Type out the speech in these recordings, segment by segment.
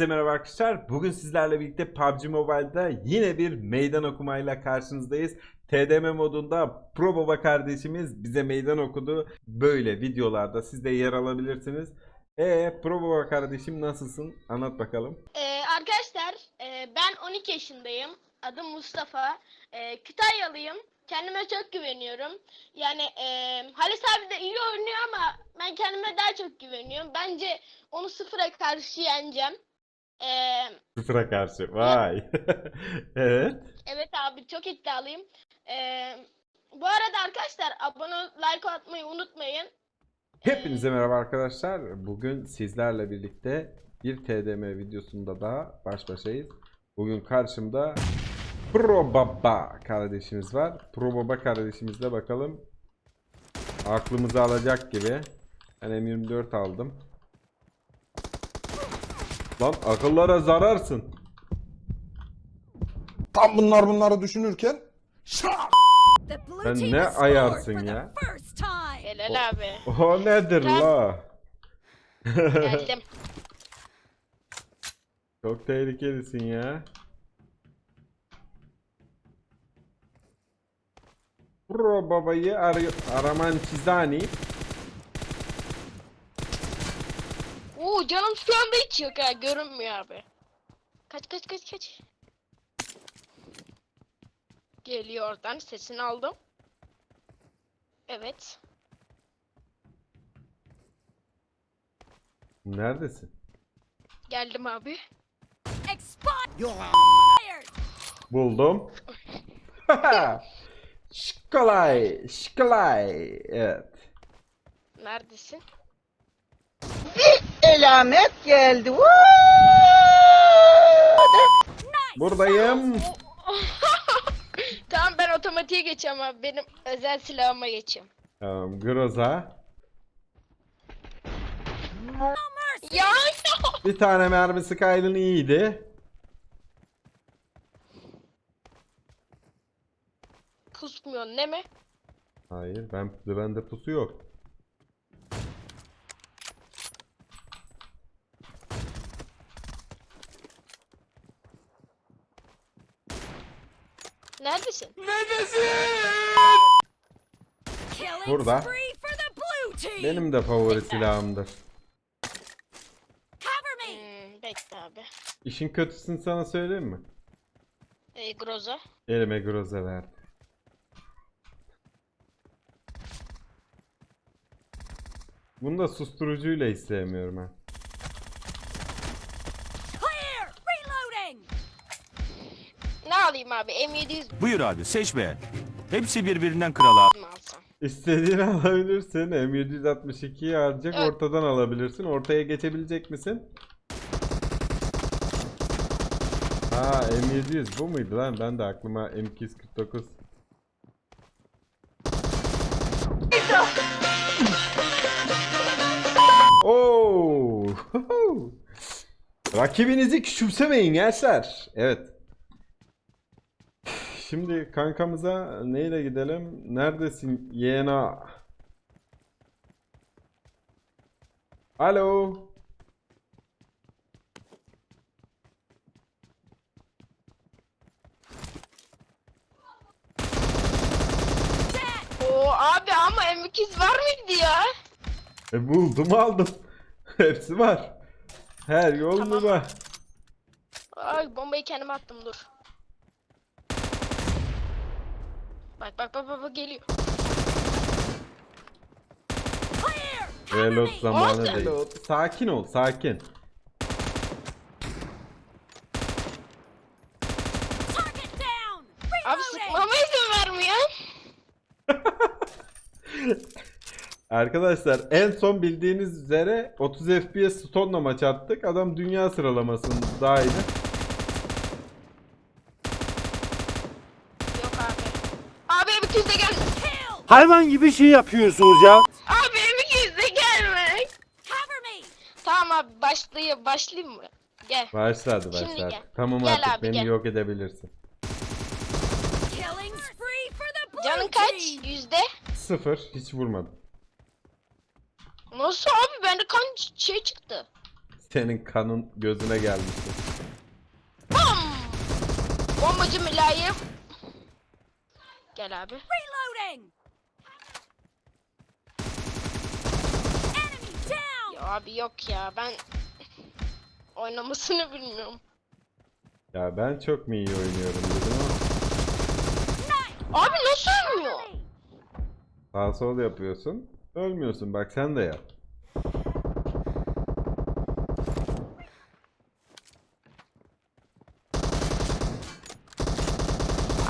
Hepinize merhaba arkadaşlar. Bugün sizlerle birlikte PUBG Mobile'da yine bir meydan okumayla karşınızdayız. TDM modunda Pro Baba kardeşimiz bize meydan okudu. Böyle videolarda siz de yer alabilirsiniz. Ee Pro Baba kardeşim nasılsın? Anlat bakalım. Ee, arkadaşlar e, ben 12 yaşındayım. Adım Mustafa. Ee, Kütahyalıyım. Kendime çok güveniyorum. Yani e, Halis abi de iyi oynuyor ama ben kendime daha çok güveniyorum. Bence onu sıfıra karşı yeneceğim. Ee, Sıfıra karşı. Vay. evet. evet abi çok iddialıyım. Ee, bu arada arkadaşlar abone like atmayı unutmayın. Hepinize merhaba arkadaşlar. Bugün sizlerle birlikte bir TDM videosunda daha baş başayız. Bugün karşımda Pro Baba kardeşimiz var. Pro Baba kardeşimizle bakalım aklımızı alacak gibi. Ben M24 aldım. Lan akıllara zararsın. Tam bunlar bunları düşünürken şak! Sen ne ayarsın ya? Helal abi. O nedir Ben- la? Geldim. Çok tehlikelisin ya. Pro babayı arıyor. Araman Çizani. Oo canım şu anda hiç yok ha görünmüyor abi. Kaç kaç kaç kaç. Geliyor oradan sesini aldım. Evet. Neredesin? Geldim abi. Expired. Buldum. Şkolay, şkolay. Evet. Neredesin? Elamet geldi. Woo! Buradayım. tamam ben otomatiğe geçeceğim abi. Benim özel silahıma geçeyim. Tamam, Groza. Ya Bir tane mermisi kaydın iyiydi. Kusmuyorsun değil mi? Hayır, ben bende pusu yok. Neredesin? Killing Burada. Benim de favori silahımdır. Hmm, bekle abi. İşin kötüsünü sana söyleyeyim mi? Ee, Groza. Elime Groza verdi. Bunu da susturucuyla hiç sevmiyorum ha. Ne alayım abi? M700 Buyur abi seç beğen. Hepsi birbirinden kral abi. mi? İstediğini alabilirsin. M762'yi harcayacak Evet. ortadan alabilirsin. Ortaya geçebilecek misin? Ha M700 bu muydu lan? Ben de aklıma M249. Oo! Rakibinizi küçümsemeyin gençler. Evet. Şimdi kankamıza neyle gidelim? Neredesin yeğena? Alo. Oo abi ama M200 var mıydı ya? E buldum aldım. Hepsi var. Her yol Tamam. var. Ay bombayı kendime attım dur. Bak bak bak bak, bak geliyor. Reload zamanı Olsun. değil. Sakin ol, sakin. Target down. Abi Reloading. sıkmama izin vermiyor. Arkadaşlar en son bildiğiniz üzere 30 FPS Stone'la maç attık. Adam dünya sıralamasındaydı. Yok abi. Abi M200 de gelme. Kill. Hayvan gibi şey yapıyorsunuz ya. Abi M200 de gelme. Cover me. Tamam abi başlayayım başlayayım mı? Gel. Başladı Şimdi başladı. gel. Tamam Gel artık abi, beni gel. yok edebilirsin. Killing spree for the blue Canın kaç? team. Yüzde? Sıfır. Hiç vurmadım. Nasıl abi? Bende kan ç- şey çıktı. Senin kanın gözüne gelmişti. Bam! Bombacı mülayim. Gel abi. Reloading! Enemy down! Ya abi yok ya ben oynamasını bilmiyorum. Ya ben çok mu iyi oynuyorum dedim ama Abi nasıl ölmüyor? sağ sol yapıyorsun. Ölmüyorsun bak sen de yap.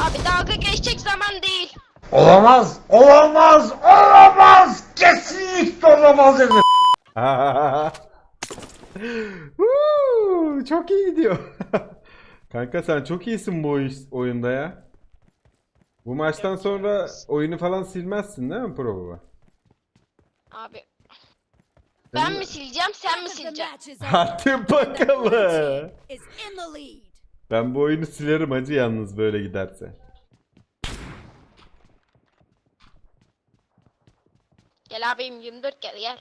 Abi dalga geçecek zaman değil. Olamaz, olamaz, olamaz. Kesinlikle olamaz efendim. Huu, çok iyi gidiyor. Kanka sen çok iyisin bu oy- oyunda ya. Bu maçtan sonra oyunu falan silmezsin değil mi Pro Baba? Abi ben mi sileceğim sen mi sileceksin? Hadi bakalım. Ben bu oyunu silerim acı yalnız böyle giderse. Gel abim 24 gel gel.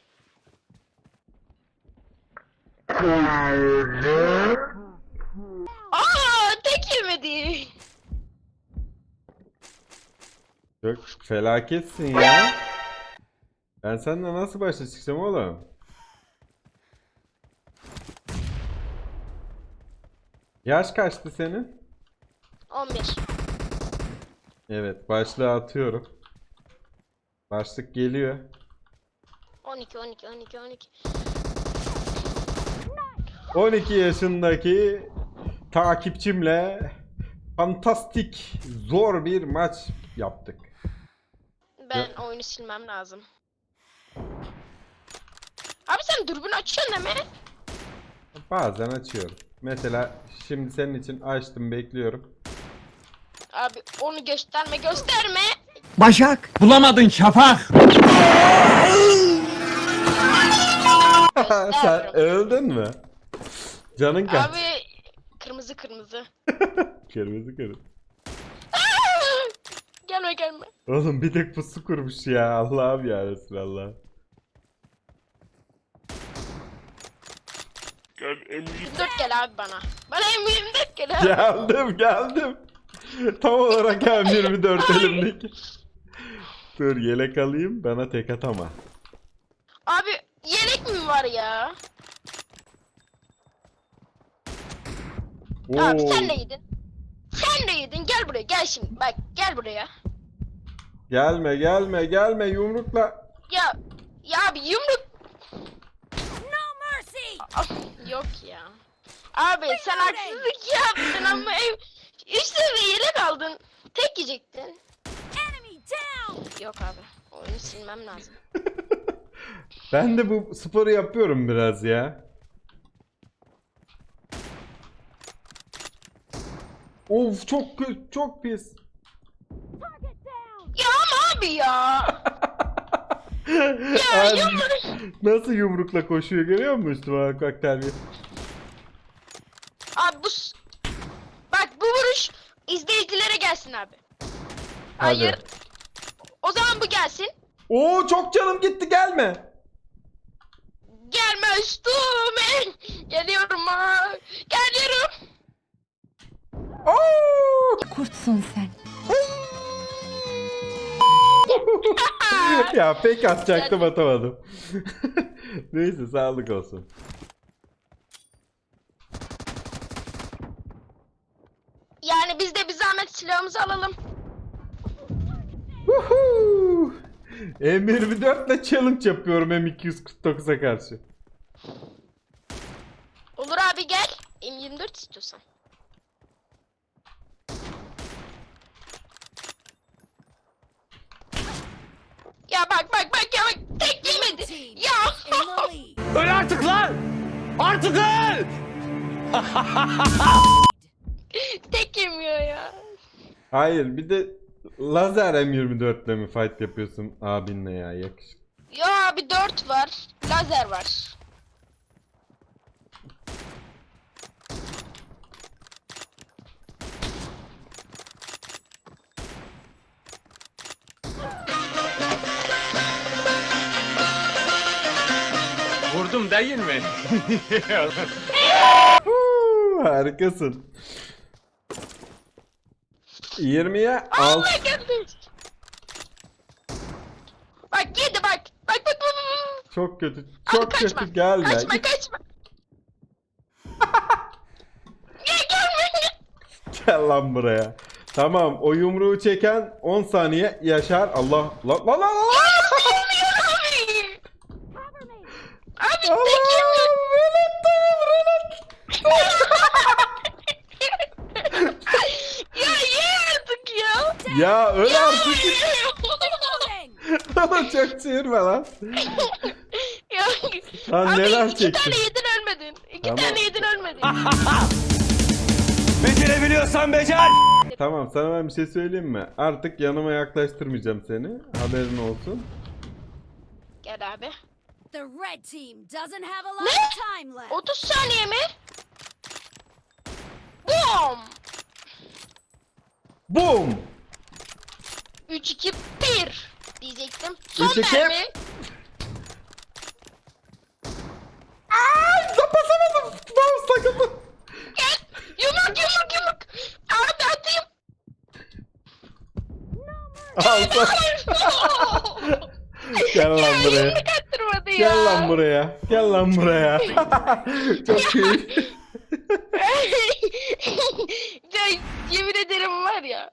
Aa tek yemedi. Çok felaketsin ya. Ben seninle nasıl başa çıkacağım oğlum? Yaş kaçtı senin? 11. Evet, başlığı atıyorum. Başlık geliyor. 12 12 12 12. 12 yaşındaki takipçimle fantastik zor bir maç yaptık. Ben oyunu silmem lazım. Abi sen dürbün açıyorsun değil mi? Bazen açıyorum. Mesela şimdi senin için açtım bekliyorum. Abi onu gösterme gösterme. Başak. Bulamadın şafak. Sen öldün mü? Canın kaç? Abi kırmızı kırmızı. Kırmızı kırmızı. gelme gelme. Oğlum bir tek pusu kurmuş ya. Allah'ım ya Resulallah. 24 gel abi bana. Bana M24 gel abi. Geldim geldim. Tam olarak M24 elimdeki. Dur yelek alayım bana tek atama. Abi yelek mi var ya? Abi sen de yedin. Sen de yedin. Gel buraya gel şimdi. Bak gel buraya. Gelme gelme gelme yumrukla. Ya ya abi yumruk No mercy! Ah, yok ya. Abi sen haksızlık yaptın ama ev işte ve yelek aldın. Tek yiyecektin. Enemy down! Yok abi. Oyunu silmem lazım. Ben de bu sporu yapıyorum biraz ya. Of çok kö- çok pis. Ya ama abi ya. Ya Abi, yumruk. Nasıl yumrukla koşuyor görüyor musun üstüme bak bak terbiye. Abi bu s- bak bu vuruş izleyicilere gelsin abi. Hayır. Hadi. O zaman bu gelsin. Oo çok canım gitti gelme. Gelme üstüme. Geliyorum ha. Geliyorum. Oo! Kurtsun sen. ya pek atacaktım atamadım. Neyse sağlık olsun. Yani biz de bir zahmet silahımızı alalım. Woohoo! M24 ile challenge yapıyorum M249'a karşı. Olur abi gel. M24 istiyorsan. Ya bak bak bak ya bak tek yemedi. Ya. Öl artık lan! Artık öl! tek yemiyor ya. Hayır bir de lazer M24 ile mi fight yapıyorsun abinle ya yakışık. Ya abi 4 var. Lazer var. Mi? Huu, harikasın. 20'ye 6. Allah geldi. Bak yedi bak. Bak bak bak. bak. Çok kötü. Abi Çok kaçma. kötü gelme. Kaçma kaçma. Gel lan buraya. Tamam o yumruğu çeken 10 saniye yaşar. Allah lan lan lan lan. Abi Allah velet tamam velet. ya ye artık ya. Ya öl artık. Lan çok çığırma lan. ya. Lan Abi neler iki çektin? tane yedin ölmedin. İki Tamam. tane yedin ölmedin. Becerebiliyorsan becer. Tamam sana ben bir şey söyleyeyim mi? Artık yanıma yaklaştırmayacağım seni. Haberin olsun. Gel abi. The red team doesn't have a lot Ne? of time left. 30 saniye mi? Boom. Boom! 3 2 1 diyecektim. Son Üç, iki. mermi. Ay basamadım. Mouse takıldı. Gel. Yumruk yumruk yumruk. Abi atayım. Al. Gel lan buraya. Yumruk attırmadı ya. Gel lan buraya. Gel lan buraya. Çok iyi. ya yemin ederim var ya.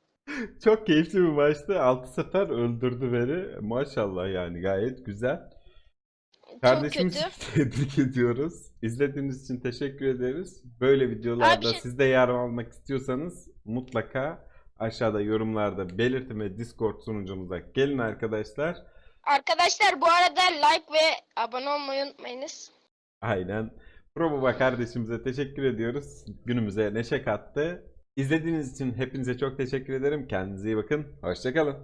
Çok keyifli bir maçtı. 6 sefer öldürdü beni. Maşallah yani gayet güzel. Çok kötü. tebrik ediyoruz. İzlediğiniz için teşekkür ederiz. Böyle videolarda Abi- siz de yer almak istiyorsanız mutlaka aşağıda yorumlarda belirtin ve Discord sunucumuza gelin arkadaşlar. Arkadaşlar bu arada like ve abone olmayı unutmayınız. Aynen. Probaba kardeşimize teşekkür ediyoruz. Günümüze neşe kattı. İzlediğiniz için hepinize çok teşekkür ederim. Kendinize iyi bakın. Hoşçakalın.